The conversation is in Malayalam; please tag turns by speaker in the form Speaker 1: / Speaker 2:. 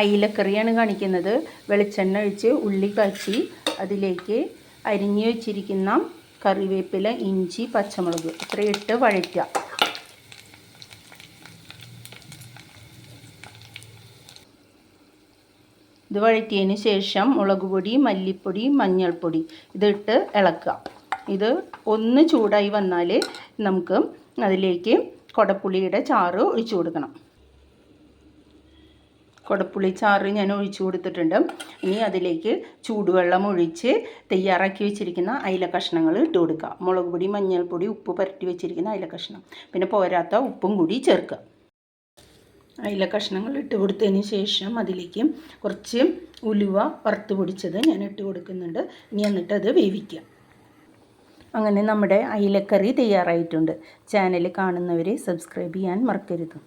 Speaker 1: അയിലക്കറിയാണ് കാണിക്കുന്നത്. വെളിച്ചെണ്ണ ഒഴിച്ച് ഉള്ളി കാച്ചി അതിലേക്ക് അരിഞ്ഞു വെച്ചിരിക്കുന്ന കറിവേപ്പില ഇഞ്ചി പച്ചമുളക്. ഇത്രയിട്ട് വഴറ്റുക. ഇത് വഴറ്റിയതിന് ശേഷം മുളക് പൊടി മല്ലിപ്പൊടി മഞ്ഞൾപ്പൊടി ഇതിട്ട് ഇളക്കുക. ഇത് ഒന്ന് ചൂടായി വന്നാൽ നമുക്ക് അതിലേക്ക് കൊടപ്പുളിയുടെ ചാറ് ഒഴിച്ചു കൊടുക്കണം. കുടപ്പുളി ചാറ് ഞാൻ ഒഴിച്ചു കൊടുത്തിട്ടുണ്ട്. ഇനി അതിലേക്ക് ചൂടുവെള്ളം ഒഴിച്ച് തയ്യാറാക്കി വെച്ചിരിക്കുന്ന അയില കഷ്ണങ്ങൾ ഇട്ട് കൊടുക്കുക. മുളക് പൊടി മഞ്ഞൾപ്പൊടി ഉപ്പ് പരട്ടി വെച്ചിരിക്കുന്ന അയില കഷ്ണം. പിന്നെ പോരാത്ത ഉപ്പും കൂടി ചേർക്കുക. അയില കഷ്ണങ്ങൾ ഇട്ട് കൊടുത്തതിന് ശേഷം അതിലേക്ക് കുറച്ച് ഉലുവ വറുത്ത് പൊടിച്ചത് ഞാൻ ഇട്ട് കൊടുക്കുന്നുണ്ട്. ഇനി എന്നിട്ട് അത് വേവിക്കുക. അങ്ങനെ നമ്മുടെ അയിലക്കറി തയ്യാറായിട്ടുണ്ട്. ചാനൽ കാണുന്നവരെ സബ്സ്ക്രൈബ് ചെയ്യാൻ മറക്കരുത്.